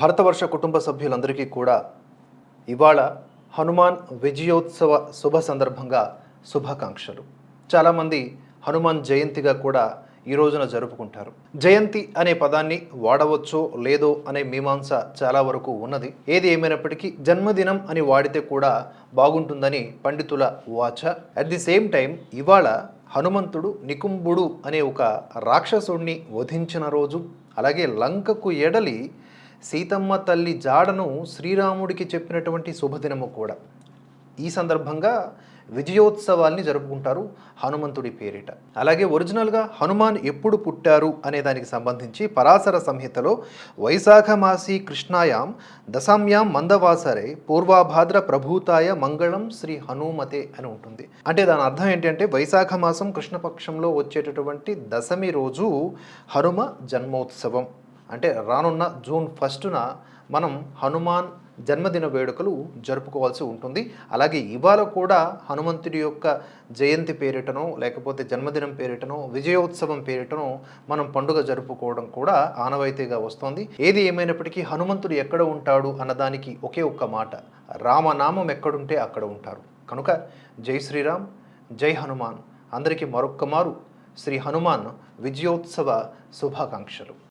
భరతవర్ష కుటుంబ సభ్యులందరికీ కూడా ఇవాళ హనుమాన్ విజయోత్సవ శుభ సందర్భంగా శుభాకాంక్షలు. చాలామంది హనుమాన్ జయంతిగా కూడా ఈ రోజున జరుపుకుంటారు. జయంతి అనే పదాన్ని వాడవచ్చో లేదో అనే మీమాంస చాలా వరకు ఉన్నది. ఏది ఏమైనప్పటికీ జన్మదినం అని వాడితే కూడా బాగుంటుందని పండితుల వాచ. అట్ ది సేమ్ టైం ఇవాళ హనుమంతుడు నికుంభుడు అనే ఒక రాక్షసుడిని వధించిన రోజు అలాగే లంకకు ఎడలి సీతమ్మ తల్లి జాడను శ్రీరాముడికి చెప్పినటువంటి శుభదినము కూడా. ఈ సందర్భంగా విజయోత్సవాల్ని జరుపుకుంటారు హనుమంతుడి పేరిట. అలాగే ఒరిజినల్గా హనుమాన్ ఎప్పుడు పుట్టారు అనే దానికి సంబంధించి పరాశర సంహితలో వైశాఖ మాసి కృష్ణాయాం దశామ్యాం మందవాసరే పూర్వాభాద్ర ప్రభూతాయ మంగళం శ్రీ హనుమతే అని ఉంటుంది. అంటే దాని అర్థం ఏంటంటే వైశాఖ మాసం కృష్ణపక్షంలో వచ్చేటటువంటి దశమి రోజు హనుమ జన్మోత్సవం. అంటే రానున్న జూన్ ఫస్టున మనం హనుమాన్ జన్మదిన వేడుకలు జరుపుకోవాల్సి ఉంటుంది. అలాగే ఇవాళ కూడా హనుమంతుడి యొక్క జయంతి పేరిటనో లేకపోతే జన్మదినం పేరిటనో విజయోత్సవం పేరిటనో మనం పండుగ జరుపుకోవడం కూడా ఆనవాయితీగా వస్తుంది. ఏది ఏమైనప్పటికీ హనుమంతుడు ఎక్కడ ఉంటాడు అన్నదానికి ఒకే ఒక్క మాట. రామనామం ఎక్కడుంటే అక్కడ ఉంటారు. కనుక జై శ్రీరామ్ జై హనుమాన్. అందరికీ మరొక్క మారు. శ్రీ హనుమాన్ విజయోత్సవ శుభాకాంక్షలు.